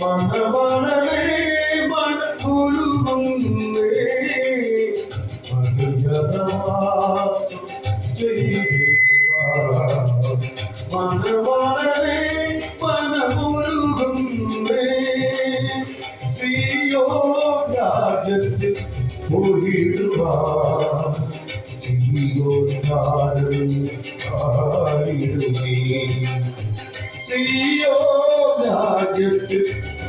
ചെയ്തിടുവാൻ മനമണമേ മനക്കുരുകുന്നേ മണിയറവാസം ചെയ്തിടുവാൻ മനമണമേ മനമുരുകുന്നേ സിയോ രാജ്യത്തിൽ പോയിടുവാൻ സിയോ സിയോ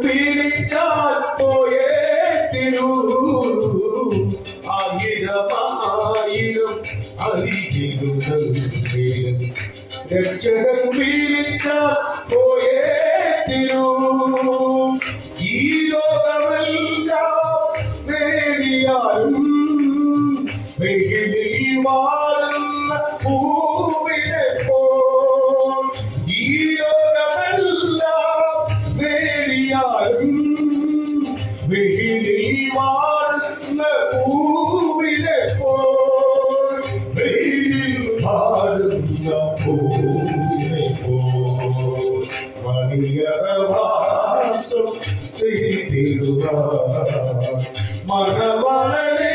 പീഡിച്ചാൽ പോയേ തിരു ആയിരമായിരം രക്ഷകൻ പോയേ തിരു നേടിയാലും വെയിലിൽ പൂവിനെ പോൽ. വെയിലിൽ വാഴുന്ന പൂവിനെ പോൽ. മണിയറവാസം ചെയ്തിടുക മനവളരെ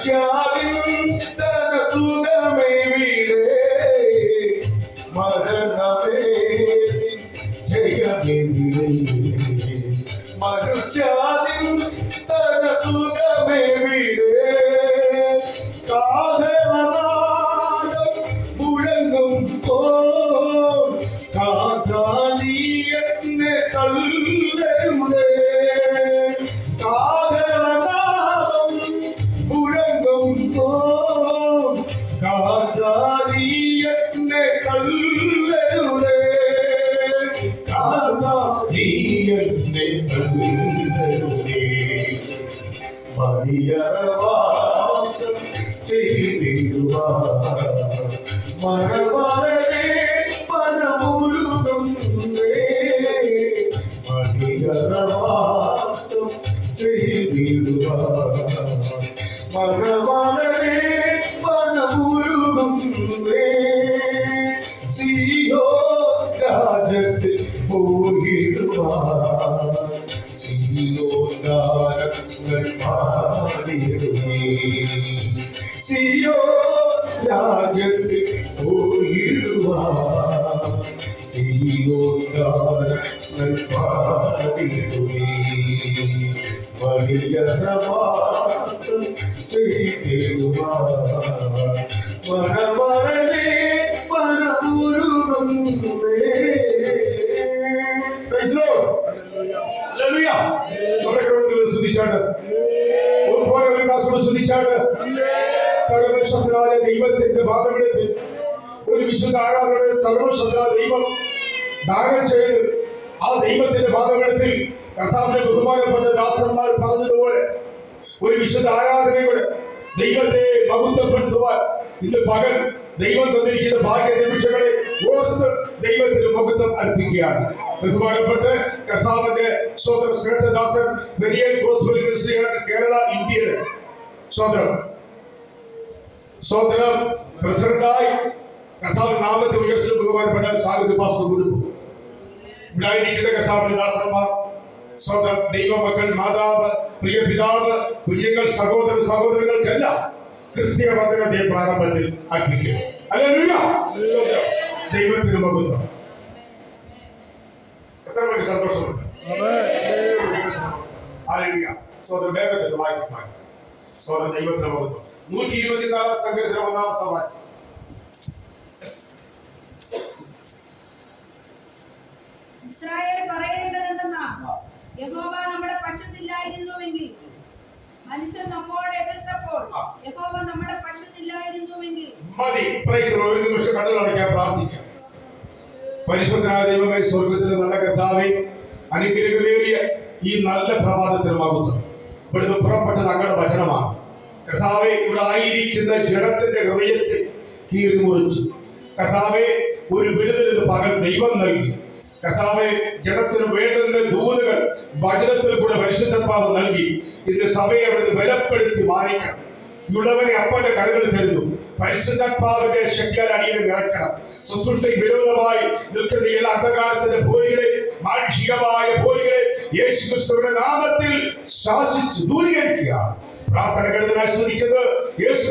மனுஷாவின் தன சுகமை வீடே. மரணமே. ஜெயமே மனுஷாவின் தன சுகமே வீடே. காதலநாதம் முழங்கும் போல் காதாலிய മണവരനെ മനമുരുകുന്നേ മണിയറവാസം ചെയ്തിടുവാ മണവരനെ മനമുരുകുന്നേ. സിയോ രാജത്തിൽ പോയിടുവാ സിയോ താരങ്ങൾ സിയോ രാജത്തിൽ പോയിടുവാ സിയോ താരങ്ങൾ പാടിയിടുമേ വലിയവാസം ചെയ്തിടുവാ ഒരു വിശുദ്ധ ആരാധനയുടെ സർവശക്തനായ ദൈവം ദാനം ചെയ്ത് ആ ദൈവത്തിന്റെ പാതകത്തിൽ കർത്താവിന്റെ ബഹുമാനപ്പെട്ട ദാസന്മാർ പറഞ്ഞതുപോലെ ഒരു വിശുദ്ധ ആരാധനയോട് ദൈവത്തെ മഹത്വപ്പെടുത്തുവാൻ ഇന്ന് പകൽ ദൈവം തന്നിരിക്കുന്ന ഭാഗ്യ നിമിഷങ്ങളെ ഓർത്ത് ദൈവത്തിന് മഹത്വം അർപ്പിക്കുകയാണ്. ബഹുമാനപ്പെട്ട് കർത്താവിന്റെ സ്വന്തം ശ്രേഷ്ഠദാസൻ വെരിയൽ ഗോസ്ബൽ കേരള ഇന്ത്യയുടെ സ്വതന്ത്രം സ്വതന്ത്രം പ്രസിഡന്റായി കർത്താവ് നാമത്തെ ഉയർത്തി ബഹുമാനപ്പെട്ട സ്വാഗത പാസ് കൊടുക്കും ഉണ്ടായിരിക്കുന്ന കർത്താവിന്റെ ദാസന്മാർ സ്വന്തം ദൈവമക്കൾ മാതാവ് പ്രിയ പിതാവ് കുഞ്ഞുങ്ങൾ സഹോദര സഹോദരങ്ങൾക്കെല്ലാം ക്രിസ്തീയ വന്ദനത്തെ പ്രാരംഭത്തിൽ അർപ്പിക്കും. സ്വന്തം ദൈവത്തിന് മകുന്നു എത്ര പേര് സന്തോഷമുണ്ട്? സ്വന്തം വേഗത്തിൽ വായിക്കാൻ സ്വന്തം ദൈവത്തിന് മകുന്നു നൂറ്റി ഇരുപത്തിനാലാം സംഘത്തിന് ഒന്നാമത്തെ വാക്യം ഇസ്രായേൽ യഹോവ നമ്മുടെ പക്ഷത്തില്ലായിരുന്നുവെങ്കിൽ മനുഷ്യൻ നമ്മോട് എതിർത്തപ്പോൾ യഹോവ നമ്മുടെ പക്ഷത്തില്ലായിരുന്നുവെങ്കിൽ മതി. ഒരു നിമിഷം പ്രാർത്ഥിക്കാം. പരിശുദ്ധനായ ദൈവമേ സ്വർഗത്തിൽ നല്ല കർത്താവെ അനുഗ്രഹമേറിയ ഈ നല്ല പ്രഭാതത്തിൽ മഹത്വം ഇവിടുന്ന് പുറപ്പെട്ടത് അങ്ങയുടെ വചനമാണ്. കർത്താവെ ഇവിടെ ആയിരിക്കുന്ന ജനത്തിന്റെ ഹൃദയത്തെ കീറി കഥാവെ ഒരു വിടുതലിന് പകൽ ദൈവം നൽകി. കർത്താവെ ജനത്തിന് വേണ്ടുന്ന ദൂതകൾ വചനത്തിൽ കൂടെ പരിശുദ്ധപ്പാവ് നൽകി. ഇന്ന് സഭയെ അവിടുന്ന് ബലപ്പെടുത്തി മാറിക്കണം ഉള്ളവനെ അപ്പന്റെ കരങ്ങളിൽ തരുന്നു. പരിശുദ്ധാത്മാവിന്റെ ശക്തിയാൽ അടിയിൽ നിറയ്ക്കണം. ശുശ്രൂഷയ്ക്ക് വിരോധമായി നിൽക്കുന്ന എല്ലാ അന്ധകാരത്തിന്റെ പോരികളെ മാനുഷികമായ പോരികളെ യേശുക്രിസ്തുവിന്റെ നാമത്തിൽ ശാസിച്ച് പ്രാർത്ഥനകളിൽ ആസ്വദിക്കുന്നത് യേശു